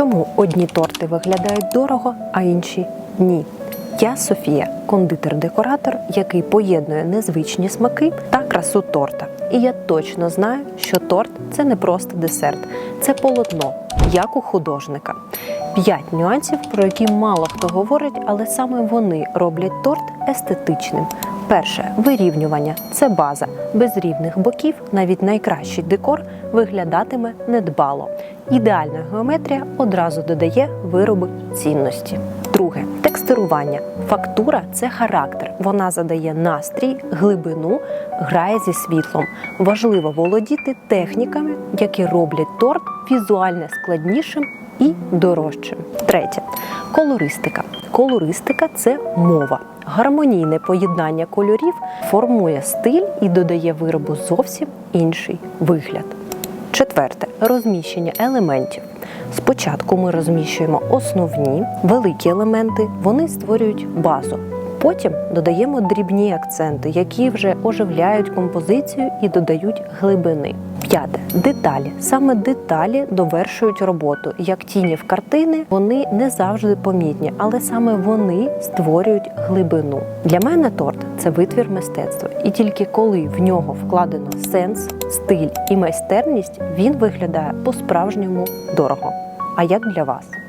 Чому одні торти виглядають дорого, а інші ні? Я Софія, кондитер-декоратор, який поєднує незвичні смаки та красу торта. І я точно знаю, що торт це не просто десерт, це полотно, як у художника. П'ять нюансів, про які мало хто говорить, але саме вони роблять торт естетичним. Перше вирівнювання це база. Без рівних боків навіть найкращий декор виглядатиме недбало. Ідеальна геометрія одразу додає вироби цінності. Друге текстурування. Фактура це характер. Вона задає настрій, глибину, грає зі світлом. Важливо володіти техніками, які роблять торт візуально складнішим і дорожчим. Третє колористика. Колористика це мова. Гармонійне поєднання кольорів формує стиль і додає виробу зовсім інший вигляд. Четверте розміщення елементів. Спочатку ми розміщуємо основні великі елементи, вони створюють базу. Потім додаємо дрібні акценти, які вже оживляють композицію і додають глибини. П'яте деталі. Саме деталі довершують роботу. Як тіні в картини, вони не завжди помітні, але саме вони створюють глибину. Для мене торт це витвір мистецтва, і тільки коли в нього вкладено сенс, стиль і майстерність, він виглядає по-справжньому дорого. А як для вас?